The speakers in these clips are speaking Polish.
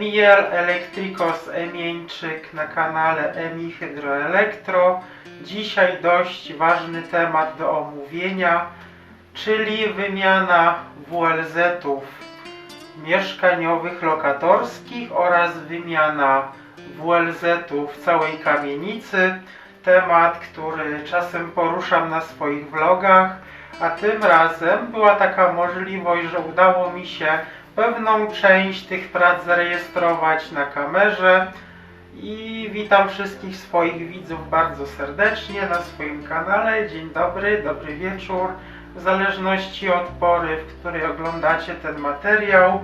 Emiel Elektrikos Emieńczyk na kanale Emi Hydroelektro. Dzisiaj dość ważny temat do omówienia, czyli wymiana WLZ-ów mieszkaniowych, lokatorskich oraz wymiana WLZ-ów całej kamienicy. Temat, który czasem poruszam na swoich vlogach, a tym razem była taka możliwość, że udało mi się pewną część tych prac zarejestrować na kamerze. I witam wszystkich swoich widzów bardzo serdecznie na swoim kanale. Dzień dobry, dobry wieczór, w zależności od pory, w której oglądacie ten materiał.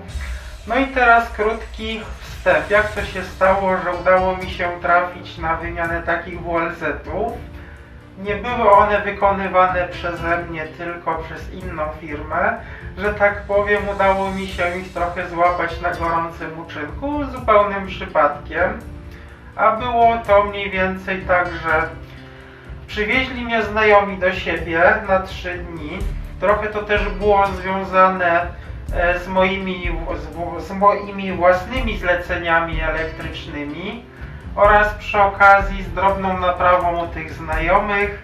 No i teraz krótki wstęp. Jak to się stało, że udało mi się trafić na wymianę takich WLZ-ów? Nie były one wykonywane przeze mnie, tylko przez inną firmę, że tak powiem, udało mi się ich trochę złapać na gorącym uczynku, zupełnym przypadkiem. A było to mniej więcej tak, że przywieźli mnie znajomi do siebie na trzy dni. Trochę to też było związane e, z moimi, z, z moimi własnymi zleceniami elektrycznymi oraz przy okazji z drobną naprawą u tych znajomych.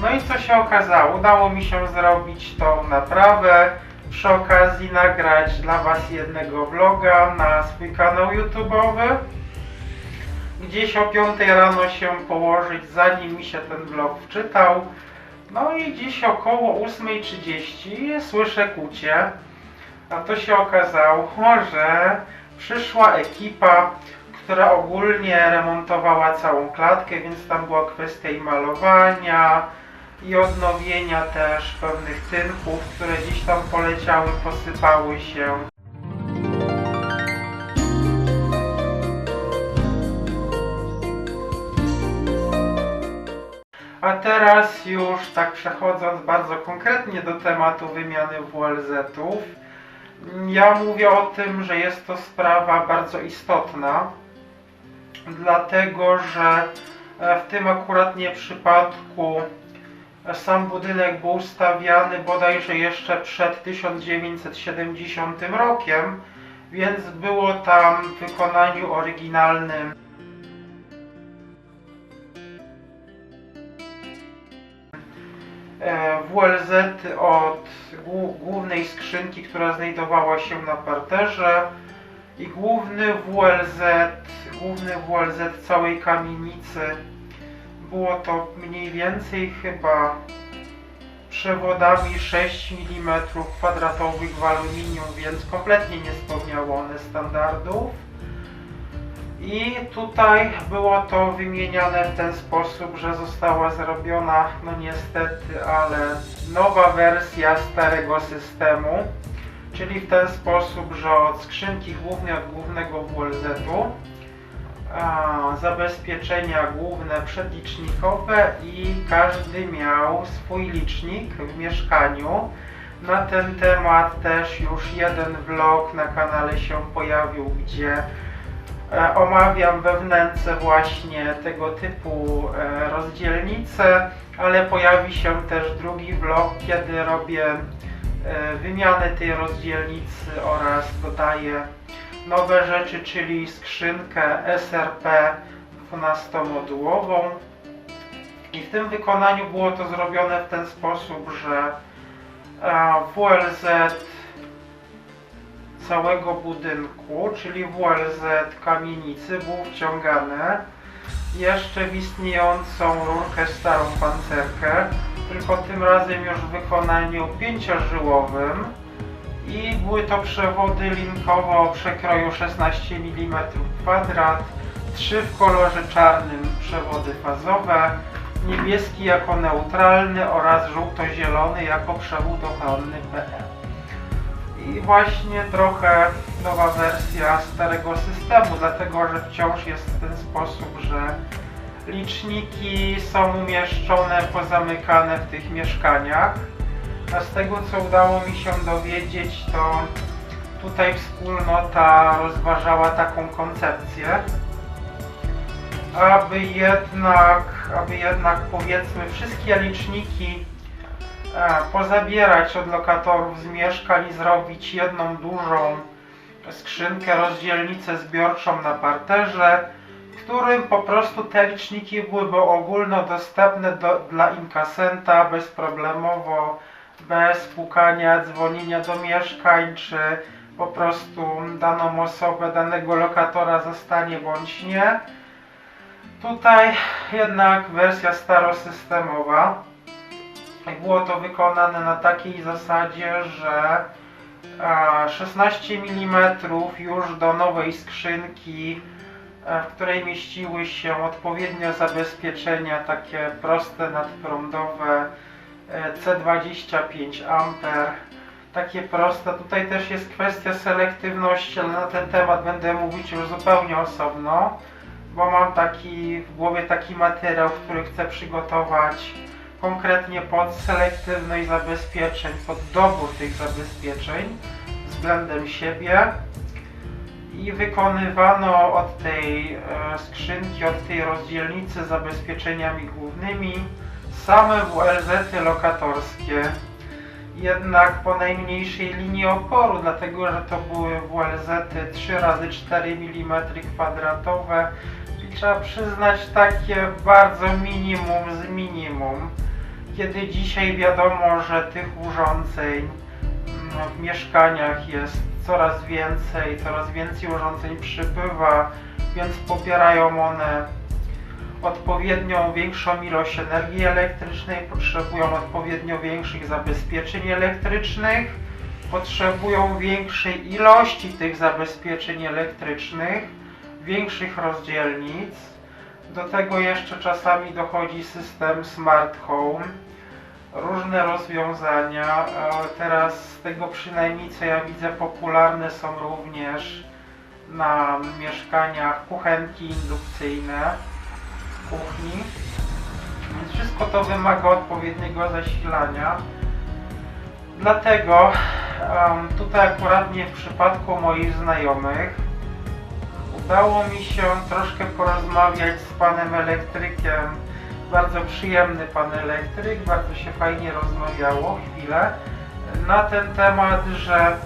No i co się okazało? Udało mi się zrobić tą naprawę, przy okazji nagrać dla Was jednego vloga na swój kanał YouTube'owy. Gdzieś o 5 rano się położyć, zanim mi się ten vlog wczytał. No i dziś około 8.30 słyszę kucie. A to się okazało, że przyszła ekipa, która ogólnie remontowała całą klatkę, więc tam była kwestia i malowania, i odnowienia też pewnych tynków, które gdzieś tam poleciały, posypały się. A teraz już tak przechodząc bardzo konkretnie do tematu wymiany WLZ-ów, ja mówię o tym, że jest to sprawa bardzo istotna, dlatego że e, w tym akurat nie przypadku sam budynek był stawiany bodajże jeszcze przed 1970 rokiem, więc było tam w wykonaniu oryginalnym. E, WLZ od głó- głównej skrzynki, która znajdowała się na parterze i główny WLZ, główny WLZ całej kamienicy było to mniej więcej chyba przewodami 6 mm kwadratowych w aluminium, więc kompletnie nie spełniało one standardów. I tutaj było to wymieniane w ten sposób, że została zrobiona, no niestety, ale nowa wersja starego systemu, czyli w ten sposób, że od skrzynki głównej, od głównego WLZ-u a, zabezpieczenia główne przedlicznikowe i każdy miał swój licznik w mieszkaniu. Na ten temat też już jeden vlog na kanale się pojawił, gdzie e, omawiam wewnętrzne właśnie tego typu e, rozdzielnice, ale pojawi się też drugi vlog, kiedy robię e, wymianę tej rozdzielnicy oraz dodaję nowe rzeczy, czyli skrzynkę SRP 12-modułową. I w tym wykonaniu było to zrobione w ten sposób, że e, WLZ całego budynku, czyli WLZ kamienicy był wciągane jeszcze w istniejącą rurkę starą pancerkę, tylko tym razem już w wykonaniu pięciożyłowym i były to przewody linkowo o przekroju 16 mm kwadrat, trzy w kolorze czarnym przewody fazowe, niebieski jako neutralny oraz żółto-zielony jako przewód ochronny PE. I właśnie trochę nowa wersja starego systemu, dlatego że wciąż jest w ten sposób, że liczniki są umieszczone pozamykane w tych mieszkaniach. A z tego co udało mi się dowiedzieć, to tutaj wspólnota rozważała taką koncepcję, aby jednak, aby jednak powiedzmy wszystkie liczniki e, pozabierać od lokatorów z mieszkań i zrobić jedną dużą skrzynkę, rozdzielnicę zbiorczą na parterze, w którym po prostu te liczniki byłyby ogólnodostępne do, dla inkasenta bezproblemowo, bez pukania, dzwonienia do mieszkań, czy po prostu daną osobę, danego lokatora zostanie bądź nie. Tutaj jednak wersja starosystemowa. Było to wykonane na takiej zasadzie, że a, 16 mm już do nowej skrzynki, w której mieściły się odpowiednio zabezpieczenia takie proste, nadprądowe e, C25 A. Takie proste. Tutaj też jest kwestia selektywności, ale na ten temat będę mówić już zupełnie osobno, bo mam taki w głowie taki materiał, który chcę przygotować konkretnie pod selektywność zabezpieczeń, pod dobór tych zabezpieczeń względem siebie i wykonywano od tej e, skrzynki, od tej rozdzielnicy zabezpieczeniami głównymi same WLZ-y lokatorskie. Jednak po najmniejszej linii oporu, dlatego że to były WLZ-y 3 razy 4 mm kwadratowe i trzeba przyznać takie bardzo minimum z minimum. Kiedy dzisiaj wiadomo, że tych urządzeń mm, w mieszkaniach jest coraz więcej, coraz więcej urządzeń przybywa, więc pobierają one odpowiednią większą ilość energii elektrycznej, potrzebują odpowiednio większych zabezpieczeń elektrycznych, potrzebują większej ilości tych zabezpieczeń elektrycznych, większych rozdzielnic. Do tego jeszcze czasami dochodzi system smart home, różne rozwiązania. e, Teraz z tego przynajmniej co ja widzę popularne są również na mieszkaniach kuchenki indukcyjne kuchni. Więc wszystko to wymaga odpowiedniego zasilania. Dlatego tutaj akuratnie w przypadku moich znajomych udało mi się troszkę porozmawiać z panem elektrykiem. Bardzo przyjemny pan elektryk, bardzo się fajnie rozmawiało chwilę na ten temat, że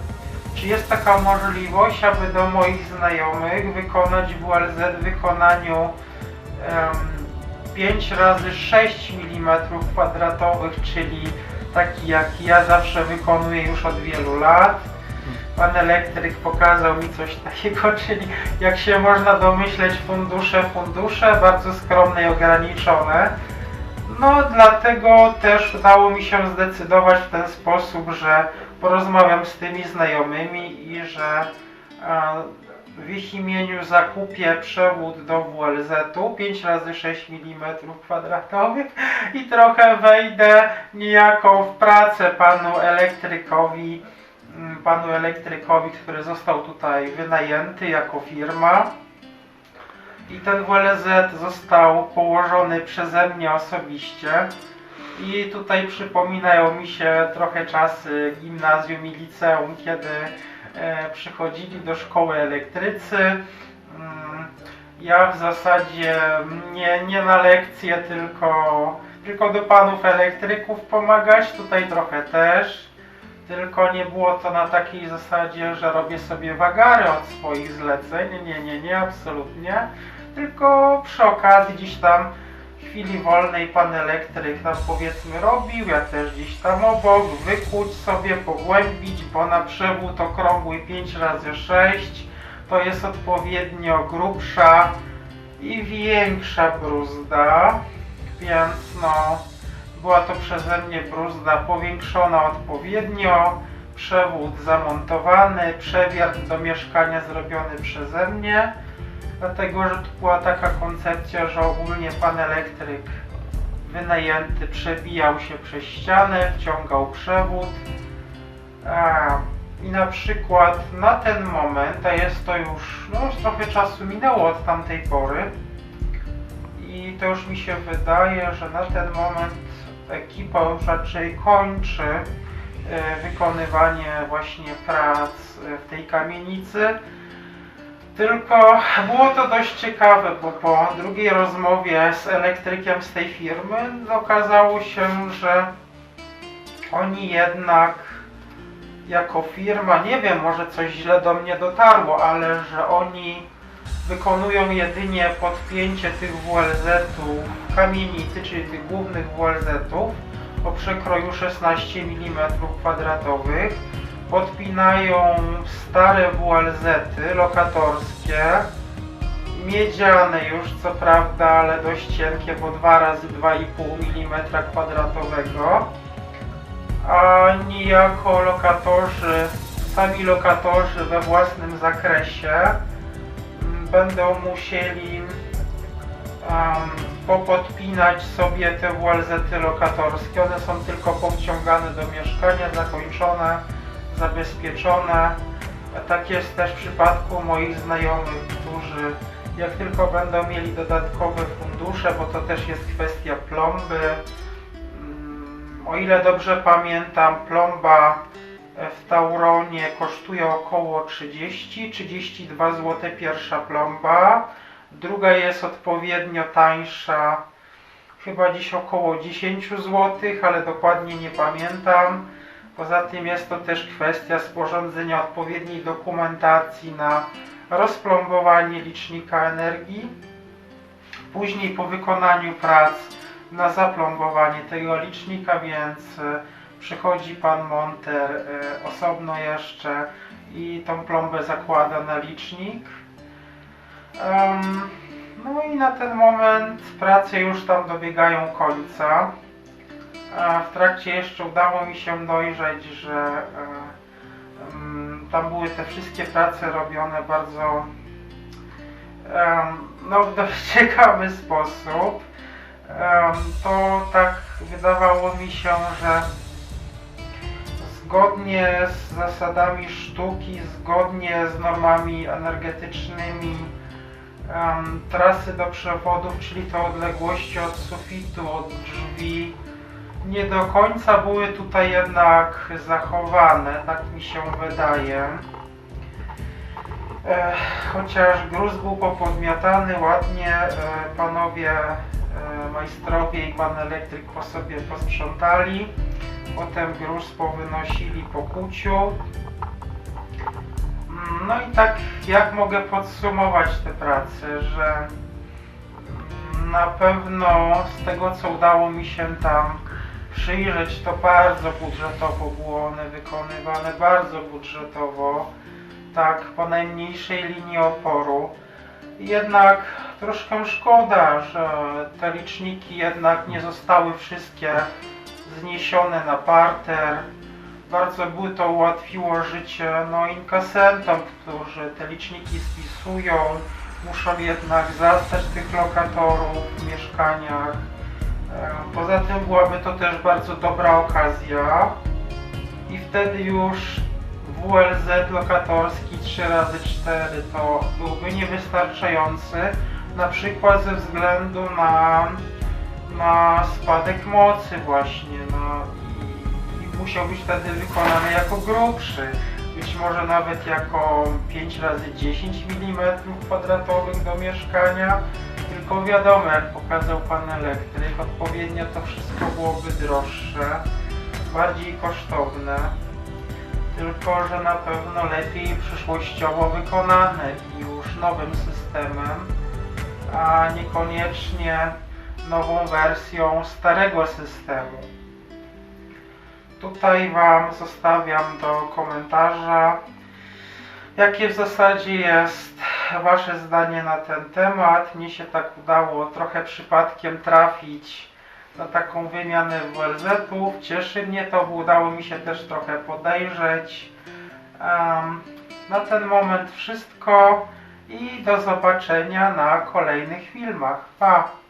czy jest taka możliwość, aby do moich znajomych wykonać w wykonaniu 5 razy 6 mm kwadratowych, czyli taki jak ja zawsze wykonuję już od wielu lat. Pan elektryk pokazał mi coś takiego, czyli jak się można domyśleć fundusze, fundusze bardzo skromne i ograniczone. No dlatego też udało mi się zdecydować w ten sposób, że porozmawiam z tymi znajomymi i że e, w ich imieniu zakupię przewód do WLZ-u 5 razy 6 mm kwadratowych i trochę wejdę niejako w pracę panu elektrykowi, mm, panu elektrykowi, który został tutaj wynajęty jako firma. I ten WLZ został położony przeze mnie osobiście. I tutaj przypominają mi się trochę czasy gimnazjum i liceum, kiedy przychodzili do szkoły elektrycy. Mm, Ja w zasadzie nie, nie na lekcje, tylko, tylko do panów elektryków pomagać, tutaj trochę też. Tylko nie było to na takiej zasadzie, że robię sobie wagary od swoich zleceń. Nie, nie, nie, absolutnie. Tylko przy okazji gdzieś tam chwili wolnej pan elektryk nam powiedzmy robił, ja też gdzieś tam obok, wykuć sobie, pogłębić, bo na przewód okrągły 5 razy 6 to jest odpowiednio grubsza i większa bruzda, więc no była to przeze mnie bruzda powiększona odpowiednio, przewód zamontowany, przewiat do mieszkania zrobiony przeze mnie, dlatego że tu była taka koncepcja, że ogólnie pan elektryk wynajęty przebijał się przez ścianę, wciągał przewód. A, I na przykład na ten moment, a jest to już, no już trochę czasu minęło od tamtej pory i to już mi się wydaje, że na ten moment ekipa już raczej kończy e, wykonywanie właśnie prac e, w tej kamienicy. Tylko było to dość ciekawe, bo po drugiej rozmowie z elektrykiem z tej firmy okazało się, że oni jednak jako firma, nie wiem, może coś źle do mnie dotarło, ale że oni wykonują jedynie podpięcie tych WLZ-ów kamienicy, czyli tych głównych WLZ-ów o przekroju 16 mm kwadratowych. Podpinają stare WLZ-y lokatorskie, miedziane już co prawda, ale dość cienkie, bo 2 razy 2,5 mm kwadratowego. A niejako lokatorzy, sami lokatorzy we własnym zakresie mm, będą musieli em, popodpinać sobie te WLZ-y lokatorskie. One są tylko powciągane do mieszkania, zakończone, zabezpieczone. A tak jest też w przypadku moich znajomych, którzy jak tylko będą mieli dodatkowe fundusze, bo to też jest kwestia plomby. Mm, O ile dobrze pamiętam, plomba w Tauronie kosztuje około 30-32 zł pierwsza plomba. Druga jest odpowiednio tańsza, chyba dziś około 10 zł, ale dokładnie nie pamiętam. Poza tym jest to też kwestia sporządzenia odpowiedniej dokumentacji na rozplombowanie licznika energii. Później po wykonaniu prac na zaplombowanie tego licznika, więc e, przychodzi pan monter e, osobno jeszcze i tą plombę zakłada na licznik. No i na ten moment prace już tam dobiegają końca. W trakcie jeszcze udało mi się dojrzeć, że e, em, tam były te wszystkie prace robione bardzo no, w dość ciekawy sposób. To tak wydawało mi się, że zgodnie z zasadami sztuki, zgodnie z normami energetycznymi trasy do przewodów, czyli te odległości od sufitu, od drzwi, nie do końca były tutaj jednak zachowane, tak mi się wydaje. E, chociaż gruz był popodmiatany ładnie, e, panowie e, majstrowie i pan elektryk po sobie posprzątali. Potem gruz powynosili po kuciu. Mm, No i tak jak mogę podsumować te prace, że mm, na pewno z tego co udało mi się tam przyjrzeć, to bardzo budżetowo było one wykonywane, bardzo budżetowo, tak po najmniejszej linii oporu. Jednak troszkę szkoda, że te liczniki jednak nie zostały wszystkie zniesione na parter. Bardzo by to ułatwiło życie no, inkasentom, którzy te liczniki spisują. Muszą jednak zastać tych lokatorów w mieszkaniach. Poza tym byłaby to też bardzo dobra okazja. I wtedy już WLZ lokatorski 3x4 to byłby niewystarczający. Na przykład ze względu na, na spadek mocy właśnie no, i, i musiał być wtedy wykonany jako grubszy. Być może nawet jako 5 razy 10 mm kwadratowych do mieszkania tylko wiadomo, jak pokazał pan elektryk, odpowiednio to wszystko byłoby droższe, bardziej kosztowne. Tylko, że na pewno lepiej przyszłościowo wykonane i już nowym systemem, a niekoniecznie nową wersją starego systemu. Tutaj Wam zostawiam do komentarza, jakie w zasadzie jest Wasze zdanie na ten temat. Mnie się tak udało trochę przypadkiem trafić na taką wymianę WLZ-ów. Cieszy mnie to, bo udało mi się też trochę podejrzeć. Em, na ten moment wszystko i do zobaczenia na kolejnych filmach. Pa!